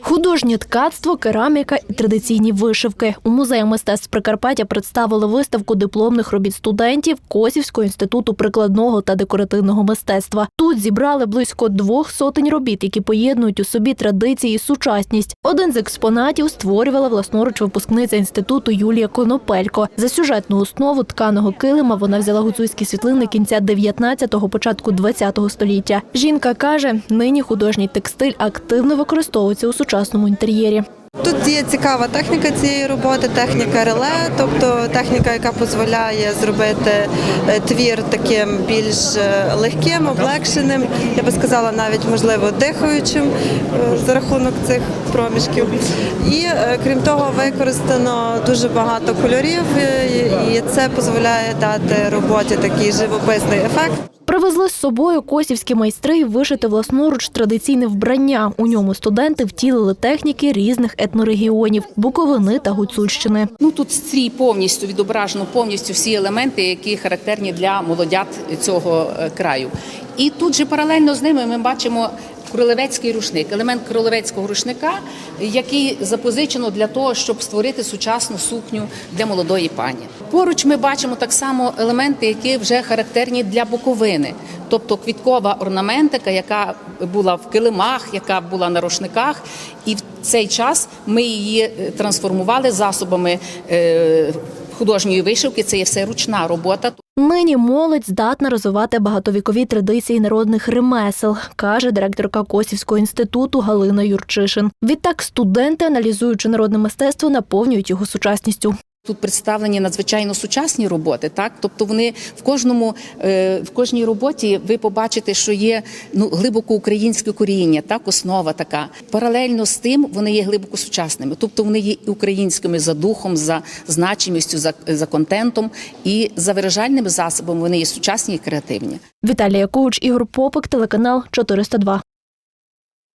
Художнє ткацтво, кераміка і традиційні вишивки. У музеї мистецтв Прикарпаття представили виставку дипломних робіт студентів Косівського інституту прикладного та декоративного мистецтва. Тут зібрали близько двох сотень робіт, які поєднують у собі традиції і сучасність. Один з експонатів створювала власноруч випускниця інституту Юлія Конопелько. За сюжетну основу тканого килима вона взяла гуцульські світлини кінця 19-го, початку 20-го століття. Жінка каже, нині художній текстиль активно використовується у сучасному інтер'єрі. Тут є цікава техніка цієї роботи, техніка реле, тобто техніка, яка дозволяє зробити е, твір таким більш е, легким, облегшеним, я би сказала, навіть можливо дихаючим е, за рахунок цих проміжків. І крім того, використано дуже багато кольорів, і це дозволяє дати роботі такий живописний ефект. Привезли з собою косівські майстри і вишити власноруч традиційне вбрання. У ньому студенти втілили техніки різних етнорегіонів Буковини та Гуцульщини. Ну тут стрій повністю відображено повністю всі елементи, які характерні для молодят цього е, краю. І тут же паралельно з ними ми бачимо. Кролевецький рушник, елемент кролевецького рушника, який запозичено для того, щоб створити сучасну сукню для молодої пані. Поруч ми бачимо так само елементи, які вже характерні для Буковини, тобто квіткова орнаментика, яка була в килимах, яка була на рушниках, і в цей час ми її е, трансформували засобами е, художньої вишивки. Це є все ручна робота. Нині молодь здатна розвивати багатовікові традиції народних ремесел, каже директорка Косівського інституту Галина Юрчишин. Відтак студенти, аналізуючи народне мистецтво, наповнюють його сучасністю. Тут представлені надзвичайно сучасні роботи, так тобто вони в кожному е, в кожній роботі ви побачите, що є ну глибоко українське коріння, так основа така. Паралельно з тим вони є глибоко сучасними, тобто вони є українськими за духом, за значимістю, за, за контентом і за виражальними засобами. Вони є сучасні і креативні. Віталія Коуч, Ігор Попик, телеканал 402.